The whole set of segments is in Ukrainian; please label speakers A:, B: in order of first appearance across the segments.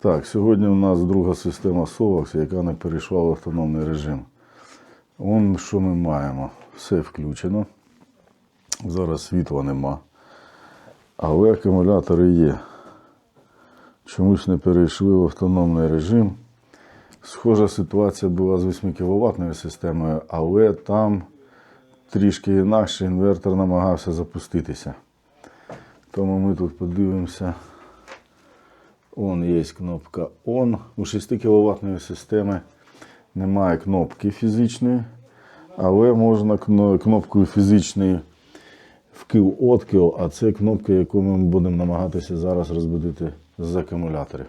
A: Так, сьогодні у нас друга система SOVAX, яка не перейшла в автономний режим. Вон що ми маємо. Все включено. Зараз світла нема. Але акумулятори є. Чомусь не перейшли в автономний режим. Схожа ситуація була з 8 кВт системою, але там трішки інакше інвертор намагався запуститися. Тому ми тут подивимося. Он є кнопка ON. У 6 кВт системи немає кнопки фізичної, але можна кнопкою фізичної вкил-откил, а це кнопка, яку ми будемо намагатися зараз розбудити з акумуляторів.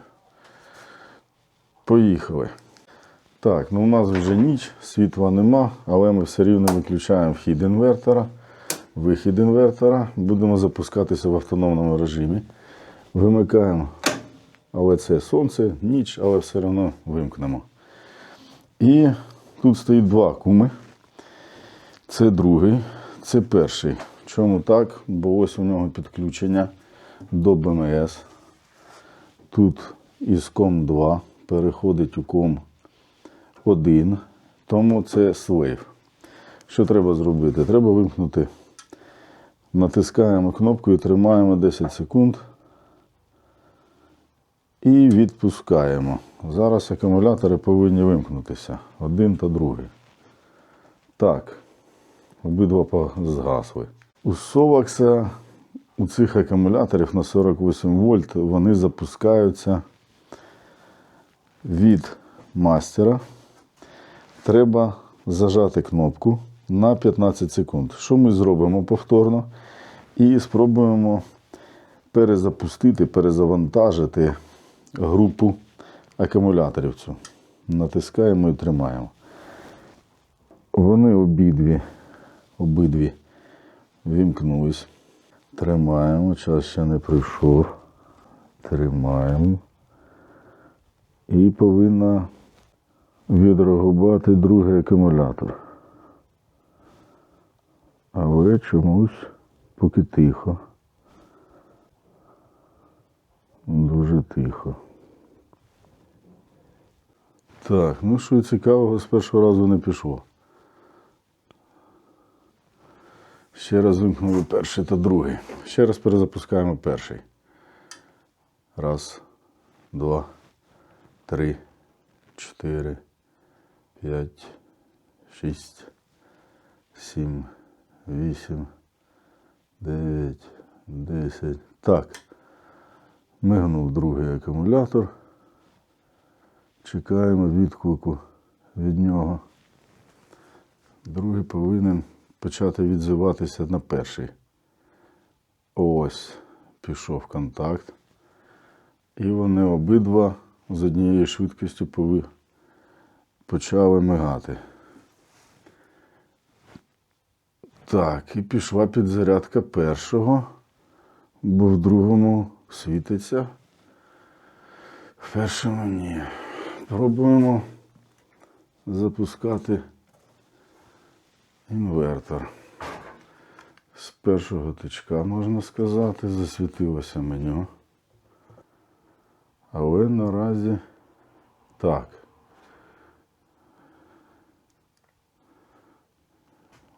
A: Поїхали. Так, ну у нас вже ніч, світла нема, але ми все рівно виключаємо вхід інвертора, вихід інвертора. Будемо запускатися в автономному режимі. Вимикаємо, але це сонце, ніч, але все одно вимкнемо. І тут стоїть два куми. Це другий, це перший. Чому так? Бо ось у нього підключення до БМС. Тут із ком 2 переходить у ком 1, тому це слейв. Що треба зробити? Треба вимкнути. Натискаємо кнопку і тримаємо 10 секунд. І відпускаємо. Зараз акумулятори повинні вимкнутися. Один та другий. Так. Обидва згасли. У Совакса у цих акумуляторів на 48 вольт вони запускаються від мастера. Треба зажати кнопку на 15 секунд. Що ми зробимо повторно? І спробуємо перезапустити, перезавантажити групу акумуляторів цю. Натискаємо і тримаємо. Вони обидві, обидві вімкнулись. Тримаємо, час ще не прийшов. Тримаємо. І повинна відреагувати другий акумулятор. Але чомусь поки тихо. Дуже тихо. Так, ну що цікавого з першого разу не пішло. Ще раз вимкнули перший та другий. Ще раз перезапускаємо перший. Раз, два, три, чотири, п'ять, шість, сім, вісім, дев'ять, десять. Так. Мигнув другий акумулятор. Чекаємо відклику від нього. Другий повинен почати відзиватися на перший. Ось пішов контакт. І вони обидва з однією швидкістю почали мигати. Так, і пішла підзарядка першого, бо в другому світиться. В першому ні. Пробуємо запускати інвертор. З першого тичка, можна сказати, засвітилося меню. Але наразі так.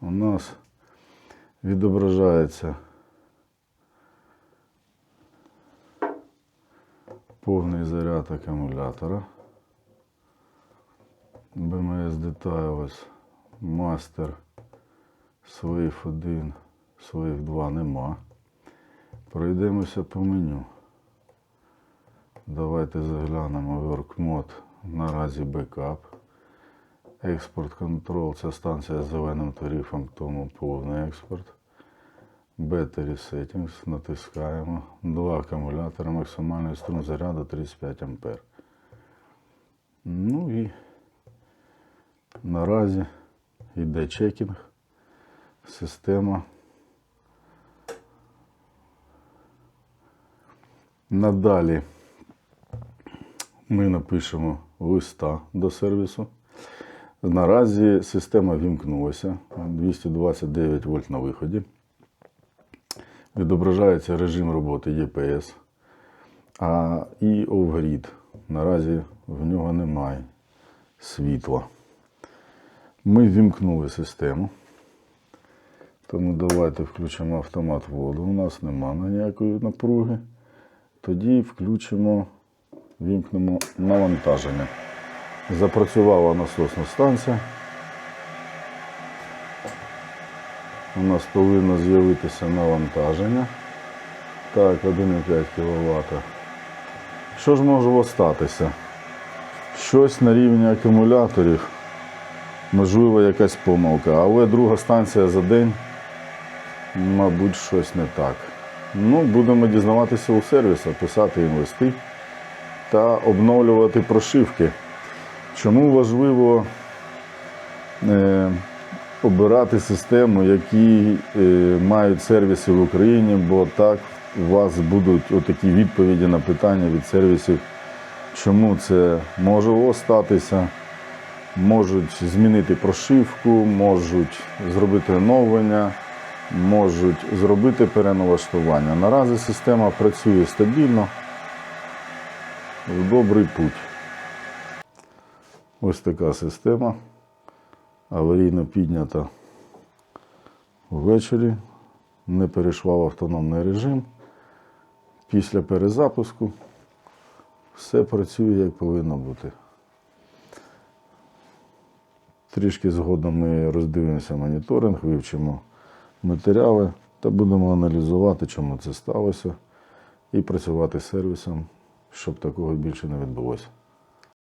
A: У нас відображається повний заряд акумулятора. BMS Details Master Slave 1, Slave 2 нема. Пройдемося по меню. Давайте заглянемо Work Mode. Наразі бекап. Експорт контрол це станція з зеленим тарифом, тому повний експорт. Battery Settings натискаємо. Два акумулятори, максимальний струм заряду 35 А. Ну і наразі йде чекінг. Система. Надалі ми напишемо листа до сервісу. Наразі система вімкнулася 229 вольт на виході. Відображається режим роботи ЄПС а, і овгрід. наразі в нього немає світла. Ми вімкнули систему. Тому давайте включимо автомат воду. У нас немає ніякої напруги. Тоді включимо, вімкнемо навантаження. Запрацювала насосна станція. У нас повинно з'явитися навантаження. Так, 1,5 кВт. Що ж може статися? Щось на рівні акумуляторів, можливо, якась помилка, але друга станція за день, мабуть, щось не так. Ну, будемо дізнаватися у сервісу, писати листи та обновлювати прошивки. Чому важливо е, обирати систему, які е, мають сервіси в Україні, бо так у вас будуть отакі відповіді на питання від сервісів, чому це може статися, можуть змінити прошивку, можуть зробити оновлення, можуть зробити переналаштування. Наразі система працює стабільно, в добрий путь. Ось така система. Аварійно піднята ввечері, не перейшла в автономний режим. Після перезапуску все працює як повинно бути. Трішки згодом ми роздивимося моніторинг, вивчимо матеріали та будемо аналізувати, чому це сталося, і працювати з сервісом, щоб такого більше не відбулося.